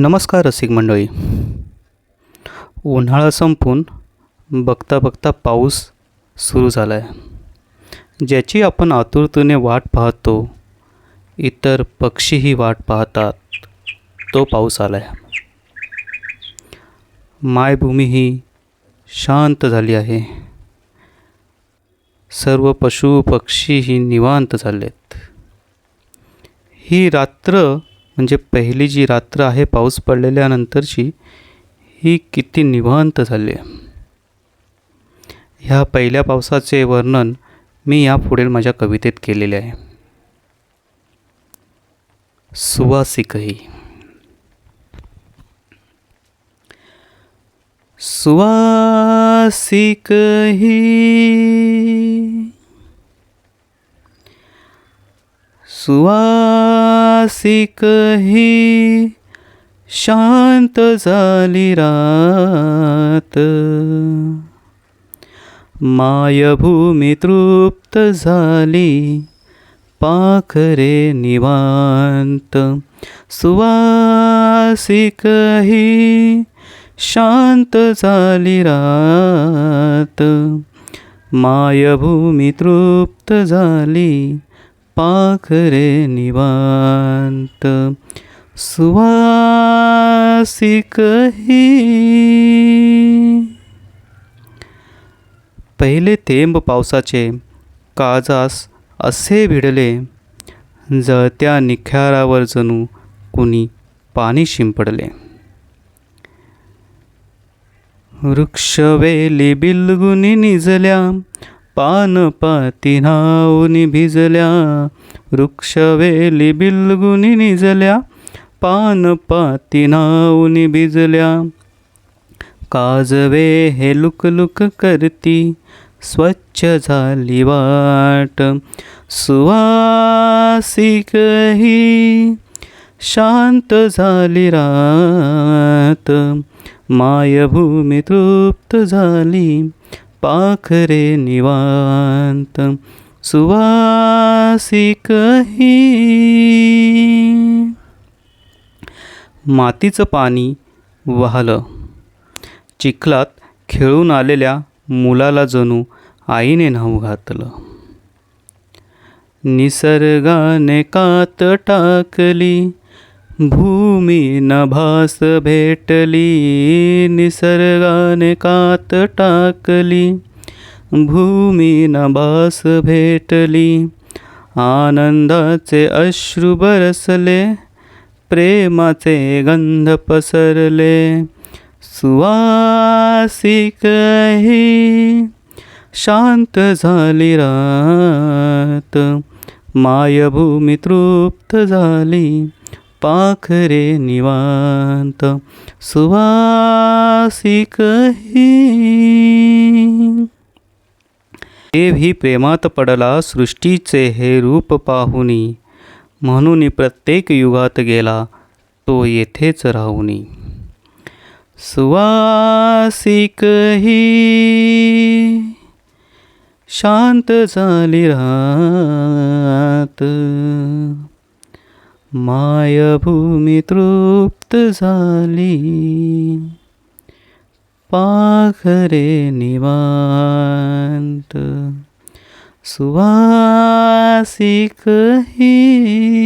नमस्कार रसिक मंडळी. उन्हाळा संपून बघता बघता पाऊस सुरू झाला आहे ज्याची आपण आतुरतेने वाट पाहतो इतर पक्षीही वाट पाहतात तो पाऊस आला आहे मायभूमी ही शांत झाली आहे. सर्व पशु पक्षीही निवांत झालेत. ही रात्र म्हणजे पहिली जी रात्र आहे पाऊस पडलेल्यानंतरची ही किती निवांत झाली आहे. ह्या पहिल्या पावसाचे वर्णन मी यापुढील माझ्या कवितेत केलेले आहे. सुवासिकही. सुवासिकही. सुवा सुवासिकही शांत झाली रात. मायभूमी तृप्त झाली पाखरे निवांत. सुवासिकही शांत झाली रात. मायभूमी तृप्त झाली पाखरे निवांत सुवासिकही. पहिले थेंब पावसाचे काजास असे भिडले जळत्या निख्यारावर जणू कुणी पाणी शिंपडले. वृक्षवेली बिलगुनी निजल्या पानपाती नावनी भिजल्या वृक्षवेली बिलगुनी निजल्या पानपाती नावनी भिजल्या. काजवे हे लुकलुक करती स्वच्छ झाली वाट. सुवासिकही शांत झाली रात. मायभूमी तृप्त झाली पाखरे निवांत सुवासिकही मातीचं पाणी वाहलं. चिखलात खेळून आलेल्या मुलाला जणू आईने न्हाऊ घातलं. निसर्गाने कात टाकली. भूमी नभास भेटली निसर्गाने कात टाकली. भूमी नभास भेटली आनंदाचे अश्रू बरसले प्रेमाचे गंध पसरले. सुवासिकही शांत झाली रात मायभूमी तृप्त झाली. पाखरे निवांत सुवासिकही देवही प्रेमात पडला सृष्टीचे हे रूप पाहुनी म्हणून प्रत्येक युगात गेला तो येथेच राहुनी. सुवासिकही शांत झाली रात. मायभूमी तृप्त झाली. पाखरे निवांत सुवासिकही